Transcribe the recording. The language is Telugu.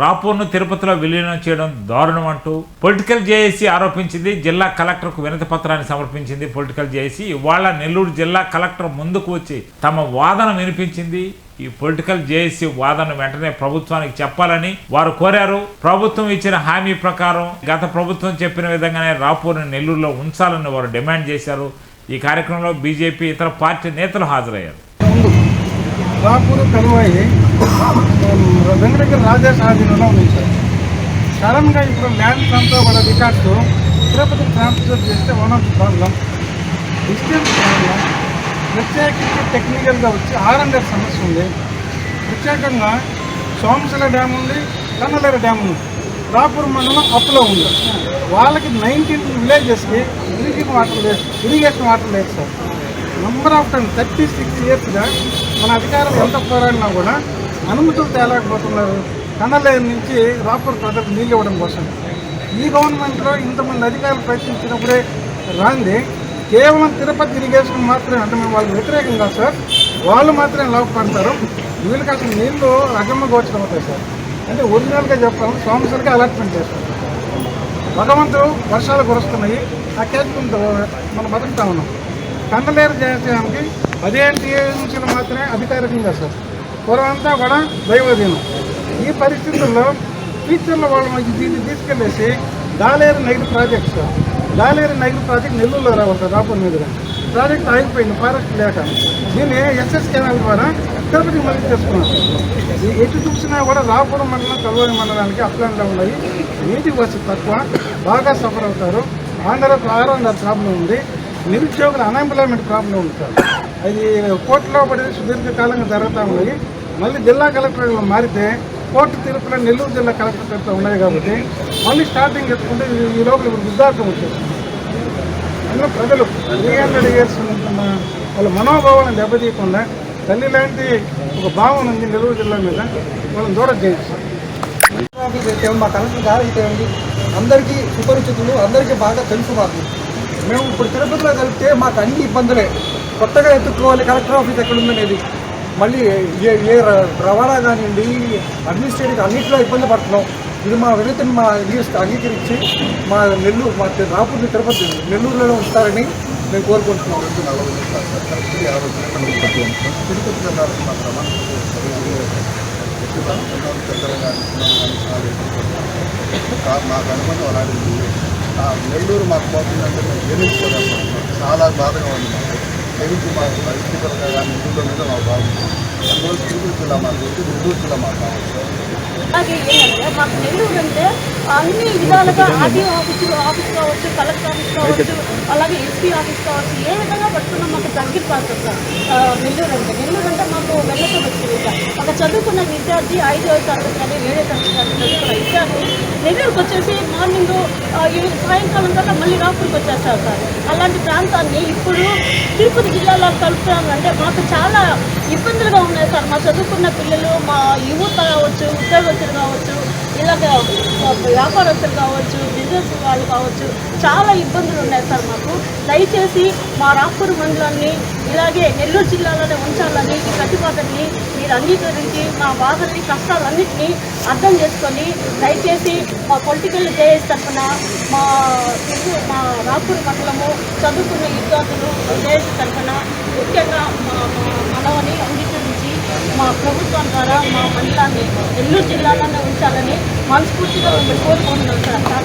రాపూర్ను తిరుపతిలో విలీనం చేయడం దారుణం అంటూ పొలిటికల్ జేఏసీ ఆరోపించింది జిల్లా కలెక్టర్కు వినతి పత్రాన్ని సమర్పించింది పొలిటికల్ జేఏసీ. ఇవాళ నెల్లూరు జిల్లా కలెక్టర్ ముందుకు వచ్చి తమ వాదన వినిపించింది. ఈ పొలిటికల్ జేఏసీ వాదన వెంటనే ప్రభుత్వానికి చెప్పాలని వారు కోరారు. ప్రభుత్వం ఇచ్చిన హామీ ప్రకారం గత ప్రభుత్వం చెప్పిన విధంగానే రాపూర్ని నెల్లూరులో ఉంచాలని వారు డిమాండ్ చేశారు. ఈ కార్యక్రమంలో బీజేపీ ఇతర పార్టీ నేతలు హాజరయ్యారు. రాపూర్ వెంకటగిరి రాజేష్ ఆధీనంలో ఉంది సార్. సడన్గా ఇప్పుడు ల్యాండ్ ట్రాన్స్ఫర్ వాళ్ళ రికార్డ్స్ తిరుపతి ట్రాన్స్ఫర్ చేస్తే one of the problem distance problem ప్రత్యేకించి టెక్నికల్గా వచ్చి ఆర్ సమస్య ఉంది. ప్రత్యేకంగా సోమశిల డ్యామ్ ఉంది కన్నలేర డ్యామ్ ఉంది. రాపూర్ మండలం అప్లో ఉంది. వాళ్ళకి నైన్టీన్ విలేజెస్కి డ్రింకింగ్ వాటర్ లేదు ఇరిగేషన్ వాటర్ లేదు sir. Number of time thirty six ఇయర్స్గా మన అధికారులు ఎంత పోరాడినా కూడా అనుమతులు తేలేకపోతున్నారు. కన్నలేరు నుంచి రాపూర్ ప్రజలకు నీళ్ళు ఇవ్వడం కోసం. ఈ గవర్నమెంట్లో ఇంతమంది అధికారులు ప్రయత్నించినప్పుడే రాంది. కేవలం తిరుపతి ఇరిగేషన్ మాత్రమే అంటే మేము వాళ్ళు వ్యతిరేకం కాదు సార్. వాళ్ళు మాత్రమే లాభపడతారు వీళ్ళకి అసలు నీళ్ళు అగమ్మ గోచరం అవుతాయి సార్. అంటే ఒరిజినల్గా చెప్పాలి సోమసరిగా అలాట్మెంట్ చేస్తారు. భగవంతుడు వర్షాలు కురుస్తున్నాయి. ఆ కేసుకుంటూ మనం బతుకుతా ఉన్నాం. కందలేరు చేయడానికి పదిహేను టీఎంసీలు మాత్రమే అధికారికంగా సార్. పూర్వంతా కూడా దైవదీనం ఈ పరిస్థితుల్లో ఫ్యూచర్లో వాళ్ళు మనకి దీన్ని తీసుకెళ్ళేసి Daleru night project Daleru night project నెల్లూరులో రావాలి సార్ రాపూర్ మీదుగా ప్రాజెక్ట్ ఆగిపోయింది ఫారెస్ట్ లేక. దీన్ని ఎస్ఎస్ కెనాల్ ద్వారా తిరుపతికి మళ్ళీ చేసుకున్నాం ఎటు చూసినా కూడా రాపురం మండలం కల్వరి మండలానికి అప్లాన్లో ఉన్నాయి నీటి వసతి తక్కువ బాగా సఫర్ అవుతారు. ఆంధ్ర ఆరోగ్య ప్రాబ్లం ఉంది. నిరుద్యోగుల అన్ఎంప్లాయ్మెంట్ ప్రాబ్లం ఉంది సార్. అది కోర్టులో పడి సుదీర్ఘకాలంగా జరుగుతూ ఉన్నాయి మళ్ళీ జిల్లా కలెక్టర్గా మారితే కోర్టు తీర్పున నెల్లూరు జిల్లా కలెక్టర్ పేరుతో ఉన్నాయి కాబట్టి మళ్ళీ స్టార్టింగ్ ఎత్తుకుంటే ఈ- లోపల ఇప్పుడు వృద్ధార్థం వచ్చేసింది అందులో ప్రజలు త్రీ హండ్రెడ్ ఇయర్స్ ఉంటున్న వాళ్ళ మనోభావాలను దెబ్బతీయకుండా తల్లి లాంటి ఒక భావన ఉంది నెల్లూరు జిల్లా మీద వాళ్ళని దూరం ఆఫీస్ అయితే మా కలెక్టర్ గారు అయితే అందరికీ సుపరిచితులు అందరికీ బాగా తెలుసు మాకు. మేము ఇప్పుడు తిరుపతిలో కలిపితే మాకు అన్ని ఇబ్బందులే. కొత్తగా ఎత్తుక్కోవాలి కలెక్టర్ ఆఫీస్ ఎక్కడ ఉందనేది మళ్ళీ ఏ ఏ రవాణా కానివ్వండి అడ్మినిస్ట్రేటివ్ అన్నింటిలో ఇబ్బంది పడుతున్నాం. ఇది మా వినతిని మా అంగీకరించి మా నెల్లూరు మా తి- రాపూర్ని తిరుపతి నెల్లూరులోనే ఉంటారని మేము కోరుకుంటున్నాం. మాకు అనుకుని అలాంటి నెల్లూరు మాకు పోతుందంటే మేము చాలా బాధగా ఉంది తెలుగు మాకు పరిస్థితులుగా కానీ నెల్లూరు మీద మాకు బాగుంది అందులో తెలుగు జిల్లా మాకు వచ్చి జిల్లా మాకు కావాలి అలాగే ఏంటంటే మాకు నెల్లూరు అంటే అన్ని విధాలుగా ఆర్డీఓ ఆఫీస్ ఆఫీస్ కావచ్చు కలెక్టర్ ఆఫీస్ కావచ్చు అలాగే ఎస్పీ ఆఫీస్ కావచ్చు ఏ విధంగా పట్టుకున్నా మాకు దగ్గర ప్రాంతం సార్ నెల్లూరు అంటే. నెల్లూరు అంటే మాకు వెళ్ళతో వచ్చింది ఒక చదువుకున్న విద్యార్థి ఐదో తరగతి కానీ ఏడో తరగతి కానీ చదువుకున్న విద్యార్థి నెల్లూరుకి వచ్చేసి మార్నింగ్ సాయంకాలం కల్లా మళ్ళీ రాపూర్కి వచ్చేస్తారు సార్ అలాంటి ప్రాంతాన్ని ఇప్పుడు తిరుపతి జిల్లాలో కలుపుతామంటే మాకు చాలా ఇబ్బందులుగా ఉన్నాయి సార్ మా చదువుకున్న పిల్లలు మా యువత కావచ్చు ఉద్యోగస్తులు కావచ్చు ఇలాగ వ్యాపారస్తులు కావచ్చు బిజినెస్ వాళ్ళు కావచ్చు చాలా ఇబ్బందులు ఉన్నాయి సార్ మాకు. దయచేసి మా రాపూర్ మండలాన్ని ఇలాగే నెల్లూరు జిల్లాలోనే ఉంచాలని ఈ ప్రతిపాదనని మీరు అంగీకరించి మా బాధల్ని కష్టాలన్నింటినీ అర్థం చేసుకొని దయచేసి మా పొలిటికల్ జేఎస్ తరఫున మా మా రాపూర్ మండలము చదువుకున్న విద్యార్థులు జేఎస్ తరఫున ముఖ్యంగా మా మనవని అంగీకరించి మా ప్రభుత్వం ద్వారా మా మండలాన్ని ఎన్నో జిల్లాలలో ఉంచాలని మనస్ఫూర్తిగా కోరుకుంటున్నాం సార్.